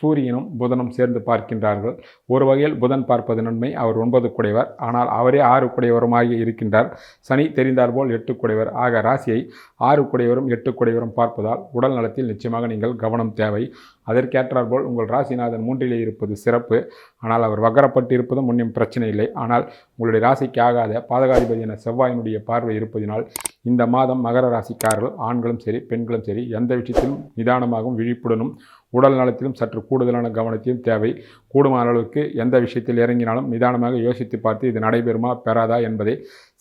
சூரியனும் புதனும் சேர்ந்து பார்க்கின்றார்கள். ஒரு வகையில் புதன் பார்ப்பது நன்மை அவர் ஒன்பது குடைவர் ஆனால் அவரே ஆறு குடையவருமாகி இருக்கின்றார். சனி தெரிந்தாற்போல் எட்டு குடைவர் ஆக ராசியை ஆறு குடையவரும் எட்டு குடையவரும் பார்ப்பதால் உடல் நலத்தில் நிச்சயமாக நீங்கள் கவனம் தேவை. அதற்கேற்றாற்போல் உங்கள் ராசிநாதன் மூன்றிலே இருப்பது சிறப்பு. ஆனால் அவர் வகரப்பட்டு இருப்பதும் முன்னும் பிரச்சனை இல்லை. ஆனால் உங்களுடைய ராசிக்கு ஆகாத பாதகாதிபதியான செவ்வாயினுடைய பார்வை இருப்பதினால் இந்த மாதம் மகர ராசிக்காரர்கள் ஆண்களும் சரி பெண்களும் சரி எந்த விஷயத்திலும் நிதானமாகவும் விழிப்புடனும் உடல் நலத்திலும் சற்று கூடுதலான கவனத்தையும் தேவை. கூடுமான அளவுக்கு எந்த விஷயத்தில் இறங்கினாலும் நிதானமாக யோசித்து பார்த்து இது நடைபெறுமா பெறாதா என்பதை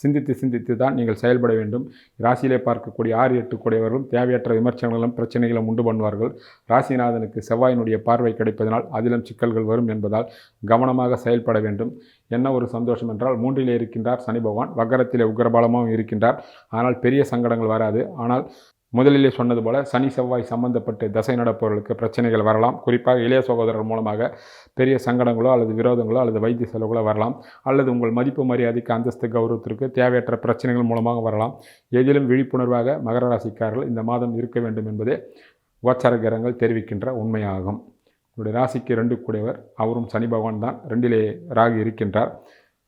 சிந்தித்து சிந்தித்து தான் நீங்கள் செயல்பட வேண்டும். ராசியிலே பார்க்கக்கூடிய ஆறு எட்டு கூடியவர்களும் தேவையற்ற விமர்சனங்களும் பிரச்சனைகளும் உண்டு பண்ணுவார்கள். ராசிநாதனுக்கு செவ்வாயினுடைய பார்வை கிடைப்பதனால் அதிலும் சிக்கல்கள் வரும் என்பதால் கவனமாக செயல்பட வேண்டும். என்ன ஒரு சந்தோஷம் என்றால் மூன்றிலே இருக்கின்றார் சனி பகவான் வக்கரத்திலே உக்ரபாலமாகவும் இருக்கின்றார். ஆனால் பெரிய சங்கடங்கள் வராது. ஆனால் முதலிலே சொன்னது போல் சனி செவ்வாய் சம்பந்தப்பட்டு தசை நடப்பவர்களுக்கு பிரச்சனைகள் வரலாம். குறிப்பாக இளைய சகோதரர் மூலமாக பெரிய சங்கடங்களோ அல்லது விரோதங்களோ அல்லது வைத்திய செலவுகளோ வரலாம். அல்லது உங்கள் மதிப்பு மரியாதைக்கு அந்தஸ்து கௌரவத்திற்கு தேவையற்ற பிரச்சனைகள் மூலமாக வரலாம். எதிலும் விழிப்புணர்வாக மகர ராசிக்காரர்கள் இந்த மாதம் இருக்க வேண்டும் என்பதே கோச்சார கிரகங்கள் தெரிவிக்கின்ற உண்மையாகும். உங்களுடைய ராசிக்கு ரெண்டு கூடியவர். அவரும் சனி பகவான் தான். ரெண்டிலே ராகு இருக்கின்றார்.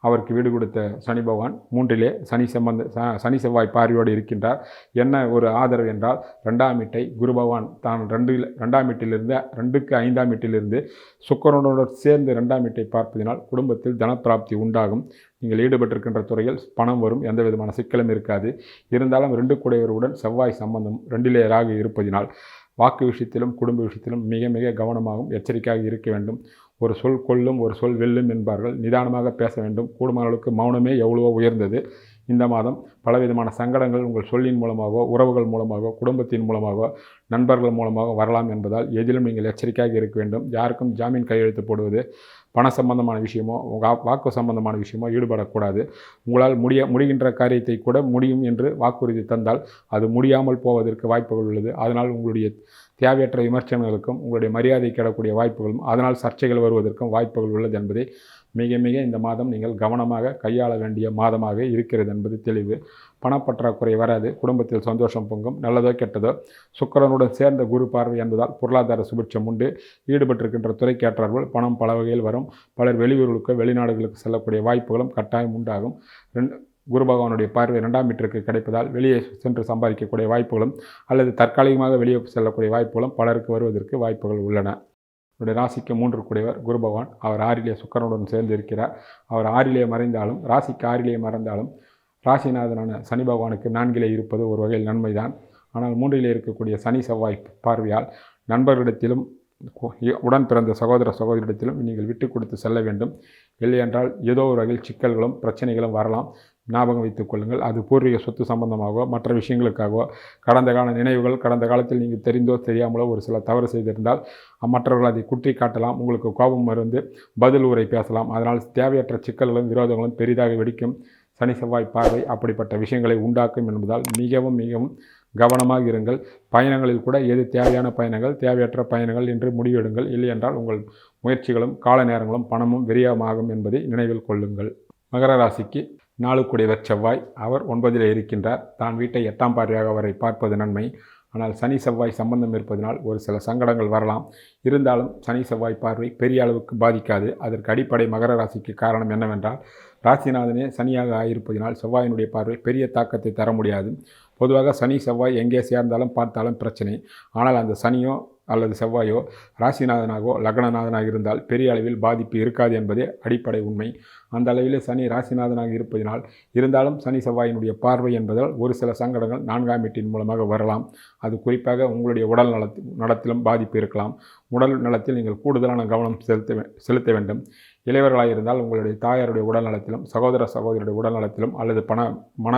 அவருக்கு வீடு கொடுத்த சனி பகவான் மூன்றிலே சனி சம்பந்த சனி செவ்வாய் பார்வையோடு இருக்கின்றார். என்ன ஒரு ஆதரவு என்றால் ரெண்டாம் வீட்டை குரு பகவான் தான் ரெண்டு ரெண்டாம் வீட்டிலிருந்து ரெண்டுக்கு ஐந்தாம் வீட்டிலிருந்து சுக்கரனோடு சேர்ந்து ரெண்டாம் வீட்டை பார்ப்பதினால் குடும்பத்தில் தனப்பிராப்தி உண்டாகும். நீங்கள் ஈடுபட்டிருக்கின்ற துறையில் பணம் வரும் எந்த விதமான சிக்கலும் இருக்காது. இருந்தாலும் ரெண்டு கூடையவருடன் செவ்வாய் சம்பந்தம் ரெண்டிலே ராகு இருப்பதினால் வாக்கு விஷயத்திலும் குடும்ப விஷயத்திலும் மிக மிக கவனமாகவும் எச்சரிக்கையாக இருக்க வேண்டும். ஒரு சொல் கொல்லும் ஒரு சொல் வெல்லும் என்பார்கள். நிதானமாக பேச வேண்டும். கூடுமான அளவுக்கு மௌனமே எவ்வளவோ உயர்ந்தது. இந்த மாதம் பலவிதமான சங்கடங்கள் உங்கள் சொல்லின் மூலமாகவோ உறவுகள் மூலமாகவோ குடும்பத்தின் மூலமாகவோ நண்பர்கள் மூலமாக வரலாம் என்பதால் எதிலும் நீங்கள் எச்சரிக்கையாக இருக்க வேண்டும். யாருக்கும் ஜாமீன் கையெழுத்து போடுவது பண சம்பந்தமான விஷயமோ வாக்கு சம்பந்தமான விஷயமோ ஈடுபடக்கூடாது. உங்களால் முடிய முடிகின்ற காரியத்தை கூட முடியும் என்று வாக்குறுதி தந்தால் அது முடியாமல் போவதற்கு வாய்ப்புகள் உள்ளது. அதனால் உங்களுடைய தேவையற்ற விமர்சனங்களுக்கும் உங்களுடைய மரியாதை கிடக்கூடிய வாய்ப்புகளும் அதனால் சர்ச்சைகள் வருவதற்கும் வாய்ப்புகள் உள்ளது என்பதை மிக மிக இந்த மாதம் நீங்கள் கவனமாக கையாள வேண்டிய மாதமாக இருக்கிறது என்பது தெளிவு. பணப்பற்றாக்குறை வராது குடும்பத்தில் சந்தோஷம் பொங்கும் நல்லதோ கெட்டதோ சுக்கரனுடன் சேர்ந்த குரு பார்வை என்பதால் பொருளாதார சுபிட்சம் உண்டு. ஈடுபட்டிருக்கின்ற துறைக்கேற்றார்கள் பணம் பல வகையில் வரும். பலர் வெளியூர்களுக்கு வெளிநாடுகளுக்கு செல்லக்கூடிய வாய்ப்புகளும் கட்டாயம் உண்டாகும். ரெண்டு குரு பகவானுடைய பார்வை இரண்டாம் மீட்டருக்கு கிடைப்பதால் வெளியே சென்று சம்பாதிக்கக்கூடிய வாய்ப்புகளும் அல்லது தற்காலிகமாக வெளியே செல்லக்கூடிய வாய்ப்புகளும் பலருக்கு வருவதற்கு வாய்ப்புகள் உள்ளன. என்னுடைய ராசிக்கு மூன்று கூடியவர். குரு பகவான் அவர் ஆறிலே சுக்கரனுடன் சேர்ந்து இருக்கிறார் அவர் ஆறிலே மறைந்தாலும் ராசிக்கு ஆறிலே மறைந்தாலும் ராசிநாதனான சனி பகவானுக்கு நான்கிலே இருப்பது ஒரு வகையில் நன்மைதான். ஆனால் மூன்றிலே இருக்கக்கூடிய சனி செவ்வாய் பார்வையால் நண்பர்களிடத்திலும் உடன் பிறந்த சகோதர சகோதரிடத்திலும் நீங்கள் விட்டு கொடுத்து செல்ல வேண்டும். இல்லையென்றால் ஏதோ ஒரு வகையில் சிக்கல்களும் பிரச்சனைகளும் வரலாம். ஞாபகம் வைத்துக் கொள்ளுங்கள். அது பூர்வீக சொத்து சம்பந்தமாகவோ மற்ற விஷயங்களுக்காகவோ கடந்த கால நினைவுகள் கடந்த காலத்தில் நீங்கள் தெரிந்தோ தெரியாமலோ ஒரு சில தவறு செய்திருந்தால் மற்றவர்கள் அதை குற்றி காட்டலாம். உங்களுக்கு கோபம் மருந்து பதில் உரை பேசலாம். அதனால் தேவையற்ற சிக்கல்களும் விரோதங்களும் பெரிதாக வெடிக்கும். சனி செவ்வாய் பார்வை அப்படிப்பட்ட விஷயங்களை உண்டாக்கும் என்பதால் மிகவும் மிகவும் கவனமாக இருங்கள். பயணங்களில் கூட எது தேவையான பயணங்கள் தேவையற்ற பயணங்கள் என்று முடிவெடுங்கள். இல்லையென்றால் உங்கள் முயற்சிகளும் கால நேரங்களும் பணமும் விரியமாகும் என்பதை நினைவில் கொள்ளுங்கள். மகர ராசிக்கு நாளுக்குடையவர் செவ்வாய். அவர் ஒன்பதில் இருக்கின்றார். தான் வீட்டை எட்டாம் பார்வையாக அவரை பார்ப்பது நன்மை. ஆனால் சனி செவ்வாய் சம்பந்தம் இருப்பதனால் ஒரு சில சங்கடங்கள் வரலாம். இருந்தாலும் சனி செவ்வாய் பார்வை பெரிய அளவுக்கு பாதிக்காது. அதற்கு அடிப்படை மகர ராசிக்கு காரணம் என்னவென்றால் ராசிநாதனே சனியாக ஆயிருப்பதினால் செவ்வாயினுடைய பார்வை பெரிய தாக்கத்தை தர முடியாது. பொதுவாக சனி செவ்வாய் எங்கே சேர்ந்தாலும் பார்த்தாலும் பிரச்சனை. ஆனால் அந்த சனியோ அல்லது செவ்வாயோ ராசிநாதனாகவோ லக்னநாதனாக இருந்தால் பெரிய அளவில் பாதிப்பு இருக்காது என்பதே அடிப்படை உண்மை. அந்த அளவிலே சனி ராசிநாதனாக இருப்பதினால் இருந்தாலும் சனி செவ்வாயினுடைய பார்வை என்பதால் ஒரு சில சங்கடங்கள் நான்காம் வீட்டின் மூலமாக வரலாம். அது குறிப்பாக உங்களுடைய உடல் நலத்தி நலத்திலும் பாதிப்பு இருக்கலாம். உடல் நலத்தில் நீங்கள் கூடுதலான கவனம் செலுத்த வே- செலுத்த வேண்டும். இளையவர்களாக இருந்தால் உங்களுடைய தாயாருடைய உடல் நலத்திலும் சகோதர சகோதரியுடைய உடல் நலத்திலும் அல்லது பண மன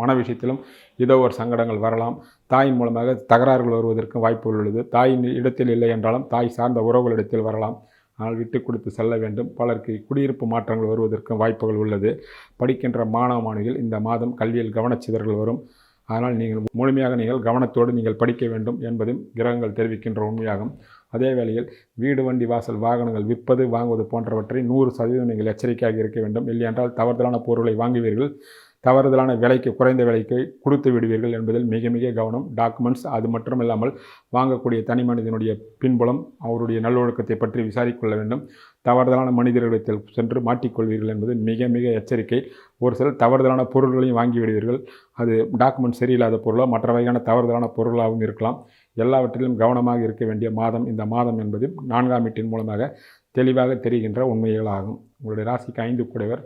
மன விஷயத்திலும் ஏதோ ஒரு சங்கடங்கள் வரலாம். தாயின் மூலமாக தகராறுகள் வருவதற்கும் வாய்ப்புகள் உள்ளது. தாயின் இடத்தில் இல்லை என்றாலும் தாய் சார்ந்த உறவுகளிடத்தில் வரலாம். ஆனால் விட்டு கொடுத்து செல்ல வேண்டும். பலருக்கு குடியிருப்பு மாற்றங்கள் வருவதற்கும் வாய்ப்புகள் உள்ளது. படிக்கின்ற மாணவ மாணவிகள் இந்த மாதம் கல்வியில் கவனச்சிதறல் வரும். அதனால் நீங்கள் முழுமையாக நீங்கள் கவனத்தோடு நீங்கள் படிக்க வேண்டும் என்பதும் கிரகங்கள் தெரிவிக்கின்ற உண்மையாகும். அதே வேளையில் வீடு வண்டி வாசல் வாகனங்கள் விற்பது வாங்குவது போன்றவற்றை நூறு சதவீதம் நீங்கள் எச்சரிக்கையாக இருக்க வேண்டும். இல்லையென்றால் தவறுதலான பொருளை வாங்குவீர்கள். தவறுதலான விலைக்கு குறைந்த விலைக்கு கொடுத்து விடுவீர்கள் என்பதில் மிக மிக கவனம். டாக்குமெண்ட்ஸ் அது மட்டும் இல்லாமல் வாங்கக்கூடிய தனி மனிதனுடைய பின்புலம் அவருடைய நல்லொழுக்கத்தை பற்றி விசாரிக்கொள்ள வேண்டும். தவறுதலான மனிதர்களிடத்தில் சென்று மாட்டிக்கொள்வீர்கள் என்பது மிக மிக எச்சரிக்கை. ஒரு சிலர் தவறுதலான பொருள்களையும் வாங்கி விடுவீர்கள். அது டாக்குமெண்ட் சரியில்லாத பொருளோ மற்ற வகையான தவறுதலான பொருளாகவும் இருக்கலாம். எல்லாவற்றிலும் கவனமாக இருக்க வேண்டிய மாதம் இந்த மாதம் என்பது நான்காம் வீட்டின் மூலமாக தெளிவாக தெரிகின்ற உண்மைகளாகும். உங்களுடைய ராசிக்கு ஐந்து கூடையவர்.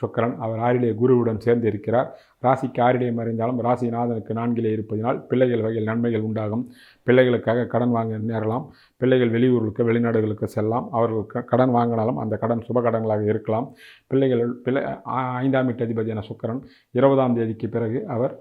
சுக்கரன் அவர் ஆறிலே குருவுடன் சேர்ந்து இருக்கிறார். ராசிக்கு ஆறிலே மறைந்தாலும் ராசிநாதனுக்கு நான்கிலே இருப்பதினால் பிள்ளைகள் வகையில் நன்மைகள் உண்டாகும். பிள்ளைகளுக்காக கடன் வாங்க நேரலாம். பிள்ளைகள் வெளியூர்களுக்கு வெளிநாடுகளுக்கு செல்லலாம். அவர்களுக்கு கடன் வாங்கினாலும் அந்த கடன் சுப கடன்களாக இருக்கலாம். பிள்ளைகள் பிள்ளை ஐந்தாம் வீட்டு அதிபதியான சுக்கரன் இருபதாம் தேதிக்கு பிறகு அவர்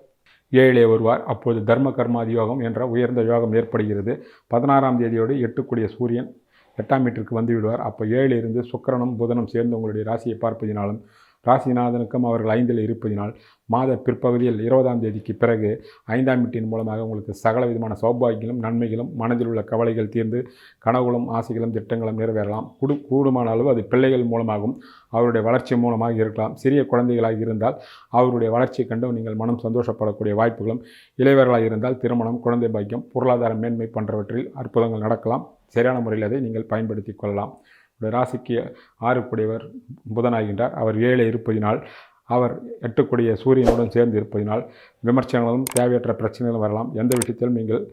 ஏழிலே வருவார். அப்போது தர்ம கர்மாதி யோகம் என்ற உயர்ந்த யோகம் ஏற்படுகிறது. பதினாறாம் தேதியோடு எட்டுக்குடிய சூரியன் எட்டாம் மீட்டருக்கு வந்துவிடுவார் அப்போ ஏழிலிருந்து சுக்கரனும் புதனும் சேர்ந்து உங்களுடைய ராசியை பார்ப்பதினாலும் ராசிநாதனுக்கும் அவர்கள் ஐந்தில் இருப்பதினால் மாத பிற்பகுதியில் இருபதாம் தேதிக்கு பிறகு ஐந்தாம் வீட்டின் மூலமாக உங்களுக்கு சகல விதமான சௌபாகியங்களும் நன்மைகளும் மனதில் உள்ள கவலைகள் தீர்ந்து கனவுகளும் ஆசைகளும் திட்டங்களும் நிறைவேறலாம். குடு கூடுமான அளவு அது பிள்ளைகள் மூலமாகவும் அவருடைய வளர்ச்சி மூலமாக இருக்கலாம். சிறிய குழந்தைகளாக இருந்தால் அவருடைய வளர்ச்சியை கண்டு நீங்கள் மனம் சந்தோஷப்படக்கூடிய வாய்ப்புகளும் இளையவர்களாக இருந்தால் திருமணம் குழந்தை பாக்கியம் பொருளாதார மேன்மை போன்றவற்றில் அற்புதங்கள் நடக்கலாம். சரியான முறையில் அதை நீங்கள் பயன்படுத்தி கொள்ளலாம். ராசிக்கு ஆறுக்குடையவர் புதனாகின்றார். அவர் ஏழை இருப்பதினால் அவர் எட்டக்கூடிய சூரியனுடன் சேர்ந்து இருப்பதினால் விமர்சனங்களும் தேவையற்ற பிரச்சனைகளும் வரலாம். எந்த விஷயத்திலும் நீங்கள்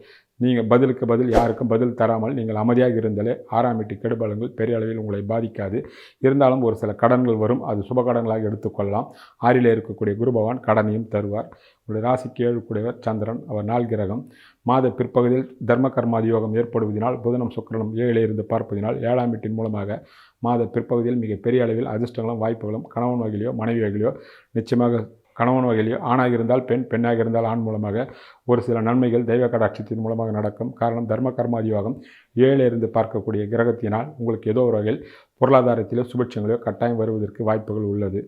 நீங்கள் பதிலுக்கு பதில் யாருக்கும் பதில் தராமல் நீங்கள் அமைதியாக இருந்தாலே ஆறாம் வீட்டு கெடுபலங்கள் பெரிய அளவில் உங்களை பாதிக்காது. இருந்தாலும் ஒரு சில கடன்கள் வரும். அது சுப கடன்களாக எடுத்துக்கொள்ளலாம் ஆறில் இருக்கக்கூடிய குரு பகவான் கடனையும் தருவார். உங்களுடைய ராசிக்கு ஏழுக்கூடியவர் சந்திரன் அவர் நாள் கிரகம். மாத பிற்பகுதியில் தர்ம கர்மாதி யோகம் ஏற்படுவதனால் புதனம் சுக்கிரனும் ஏழிலே இருந்து பார்ப்பதினால் ஏழாம் வீட்டின் மூலமாக மாத பிற்பகுதியில் மிக பெரிய அளவில் அதிர்ஷ்டங்களும் வாய்ப்புகளும் கணவன் வகையிலையோ மனைவி வகையிலையோ நிச்சயமாக கணவன் வகையிலையோ ஆணாக இருந்தால் பெண் பெண்ணாக இருந்தால் ஆண் மூலமாக ஒரு சில நன்மைகள் தெய்வ கடாட்சத்தின் மூலமாக நடக்கும். காரணம் தர்ம கர்மாதியோகம் ஏழில் இருந்து பார்க்கக்கூடிய கிரகத்தினால் உங்களுக்கு ஏதோ ஒரு வகையில் பொருளாதாரத்திலோ சுபிட்சங்களோ கட்டாயம் வருவதற்கு வாய்ப்புகள் உள்ளது.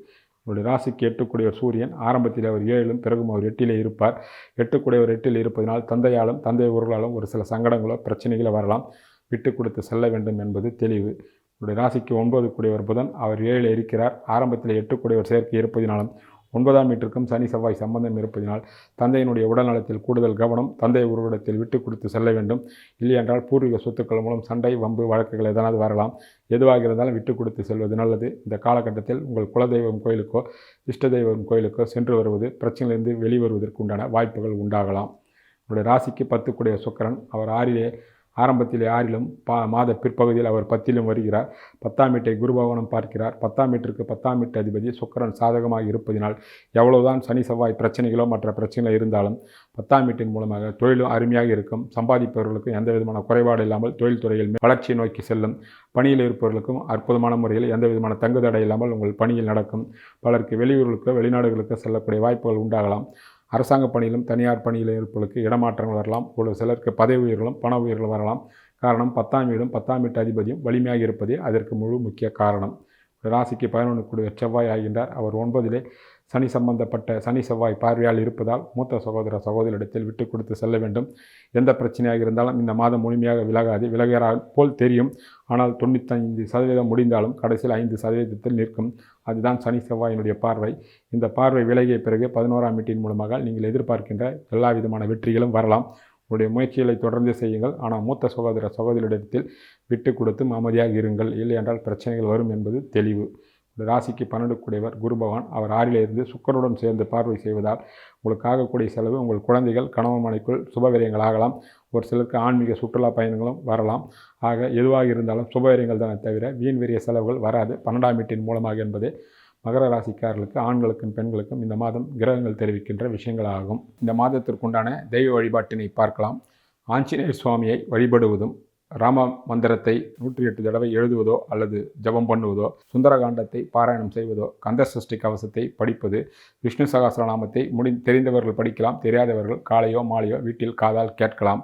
உங்களுடைய ராசிக்கு எட்டுக்கூடிய சூரியன் ஆரம்பத்தில் அவர் ஏழிலும் பிறகும் அவர் எட்டிலே இருப்பார். எட்டுக்கூடிய ஒரு எட்டில் இருப்பதனால் தந்தையாலும் தந்தை உறவுகளாலும் ஒரு சில சங்கடங்களோ பிரச்சனைகளோ வரலாம். விட்டு கொடுத்து செல்ல வேண்டும் என்பது தெளிவு. உங்களுடைய ராசிக்கு ஒன்பது கூடியவர் புதன். அவர் ஏழில் இருக்கிறார். ஆரம்பத்தில் எட்டு கூடியவர் சேர்க்கை இருப்பதினாலும் ஒன்பதாம் வீட்டிற்கும் சனி செவ்வாய் சம்பந்தம் இருப்பதினால் தந்தையினுடைய உடல்நலத்தில் கூடுதல் கவனம் தந்தை உருவிடத்தில் விட்டு கொடுத்து செல்ல வேண்டும். இல்லையென்றால் பூர்வீக சொத்துக்கள் மூலம் சண்டை வம்பு வழக்குகள் எதனாவது வரலாம். எதுவாக இருந்தாலும் விட்டு கொடுத்து செல்வது நல்லது. இந்த காலகட்டத்தில் உங்கள் குலதெய்வம் கோயிலுக்கோ இஷ்ட தெய்வம் கோயிலுக்கோ சென்று வருவது பிரச்சனையிலிருந்து வெளிவருவதற்கு உண்டான வாய்ப்புகள் உண்டாகலாம். உங்களுடைய ராசிக்கு பத்துக்குடைய சுக்கரன். அவர் ஆறிலே ஆரம்பத்தில் ஆறிலும் பா மாத பிற்பகுதியில் அவர் பத்திலும் வருகிறார். பத்தாம் வீட்டை குருபவனம் பார்க்கிறார். பத்தாம் வீட்டிற்கு பத்தாம் வீட்டு அதிபதி சுக்கரன் சாதகமாக இருப்பதினால் எவ்வளவுதான் சனி செவ்வாய் பிரச்சனைகளோ மற்ற பிரச்சனைகள் இருந்தாலும் பத்தாம் வீட்டின் மூலமாக தொழிலும் அருமையாக இருக்கும். சம்பாதிப்பவர்களுக்கும் எந்த விதமான குறைபாடு இல்லாமல் தொழில்துறையில் வளர்ச்சியை நோக்கி செல்லும். பணியில் இருப்பவர்களுக்கும் அற்புதமான முறையில் எந்த விதமான தங்குதடை இல்லாமல் உங்கள் பணியில் நடக்கும். பலருக்கு வெளியூர்களுக்கு வெளிநாடுகளுக்கு செல்லக்கூடிய வாய்ப்புகள் உண்டாகலாம். அரசாங்க பணியிலும் தனியார் பணியில் இருப்பவர்களுக்கு இடமாற்றங்கள் வரலாம். ஒரு சிலருக்கு பதவி உயர்களும் பண உயர்கள் வரலாம். காரணம் பத்தாம் வீடும் பத்தாம் வீட்டு அதிபதியும் வலிமையாக இருப்பதே அதற்கு முழு முக்கிய காரணம். ராசிக்கு பதினொன்று கூடிய செவ்வாய் ஆகின்றார். அவர் ஒன்பதிலே சனி சம்பந்தப்பட்ட சனி செவ்வாய் பார்வையால் இருப்பதால் மூத்த சகோதர சகோதரிடத்தில் விட்டு கொடுத்து செல்ல வேண்டும். எந்த பிரச்சனையாக இருந்தாலும் இந்த மாதம் முழுமையாக விலகாது. விலகிறால் போல் தெரியும். ஆனால் தொண்ணூத்தைந்து சதவீதம் முடிந்தாலும் கடைசியில் ஐந்து சதவீதத்தில் நிற்கும். அதுதான் சனி செவ்வாயினுடைய பார்வை. இந்த பார்வை விலகிய பிறகு பதினோராம் மீட்டின் மூலமாக நீங்கள் எதிர்பார்க்கின்ற எல்லா விதமான வெற்றிகளும் வரலாம். உங்களுடைய முயற்சிகளை தொடர்ந்து செய்யுங்கள். ஆனால் மூத்த சகோதர சகோதரிடத்தில் விட்டு கொடுத்து அமைதியாக இருங்கள். இல்லை என்றால் பிரச்சனைகள் வரும் என்பது தெளிவு. ராசிக்கு பன்னெண்டு கூடியவர் குரு பகவான். அவர் ஆறிலிருந்து சுக்கரனுடன் சேர்ந்து பார்வை செய்வதால் உங்களுக்கு ஆகக்கூடிய செலவு உங்கள் குழந்தைகள் கணவன் மனைக்குள் சுபவிரயங்கள் ஆகலாம். ஒரு சிலருக்கு ஆன்மீக சுற்றுலா பயணங்களும் வரலாம். ஆக எதுவாக இருந்தாலும் சுபவிரயங்கள் தானே தவிர வீண் வெறிய செலவுகள் வராது. பன்னெண்டாம் வீட்டின் மூலமாக என்பது மகர ராசிக்காரர்களுக்கு ஆண்களுக்கும் பெண்களுக்கும் இந்த மாதம் கிரகங்கள் தெரிவிக்கின்ற விஷயங்களாகும். இந்த மாதத்திற்குண்டான தெய்வ வழிபாட்டினை பார்க்கலாம். ஆஞ்சநேயர் சுவாமியை வழிபடுவதும் ராம மந்திரத்தை நூற்றி எட்டு தடவை எழுதுவதோ அல்லது ஜபம் பண்ணுவதோ சுந்தரகாண்டத்தை பாராயணம் செய்வதோ கந்த சஷ்டி கவசத்தை படிப்பது விஷ்ணு சகசிரநாமத்தை முடி தெரிந்தவர்கள் படிக்கலாம் தெரியாதவர்கள் காலையோ மாலையோ வீட்டில் காதால் கேட்கலாம்.